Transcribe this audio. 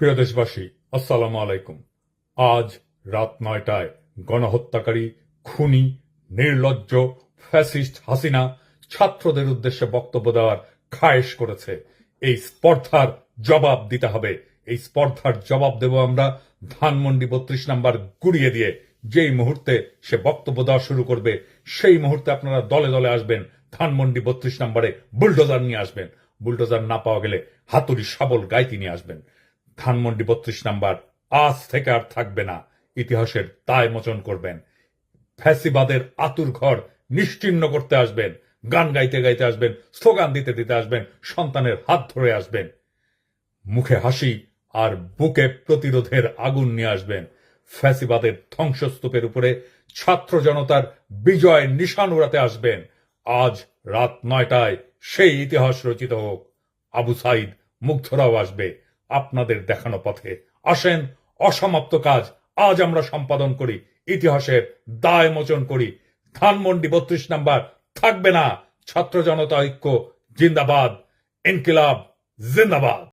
প্রিয় দেশবাসী, আসসালামু আলাইকুম। আজ রাত নয়টায় গণহত্যাকারী, খুনি, নির্লজ্জ, ফ্যাসিস্ট হাসিনা ছাত্রদের উদ্দেশ্যে বক্তব্য দেওয়ার খায়েশ করেছে। এই স্পর্ধার জবাব দিতে হবে। এই স্পর্ধার জবাব দেব আমরা ধানমন্ডি বত্রিশ নাম্বার গুড়িয়ে দিয়ে। যেই মুহূর্তে সে বক্তব্য দেওয়া শুরু করবে, সেই মুহূর্তে আপনারা দলে দলে আসবেন, ধানমন্ডি বত্রিশ নাম্বারে বুলডোজার নিয়ে আসবেন। বুলডোজার না পাওয়া গেলে হাতুড়ি শাবল গাইতি নিয়ে আসবেন। ধানমন্ডি বত্রিশ নাম্বার। আজ থেকে আর থাকবে না। ইতিহাসের দায় মোচন করবেন। ফ্যাসিবাদের আতুর ঘর নিশ্চিহ্ন করতে আসবেন। গান গাইতে গাইতে আসবেন, স্লোগান দিতে দিতে আসবেন, সন্তানের হাত ধরে আসবেন। মুখে হাসি আর বুকে প্রতিরোধের আগুন নিয়ে আসবেন। ফ্যাসিবাদের ধ্বংসস্তূপের উপরে ছাত্র জনতার বিজয় নিশান উড়াতে আসবেন। আজ রাত নয়টায় সেই ইতিহাস রচিত হোক। আবু সাইদ মুগ্ধরাও আসবে। আপনাদের দেখানো পথে। আসেন, অসমাপ্ত কাজ। আজ আমরা সম্পাদন করি। ইতিহাসের দায় মোচন করি। ধানমন্ডি বত্রিশ নাম্বার। থাকবে না। ছাত্র জনতা ঐক্য, জিন্দাবাদ। ইনকিলাব, জিন্দাবাদ।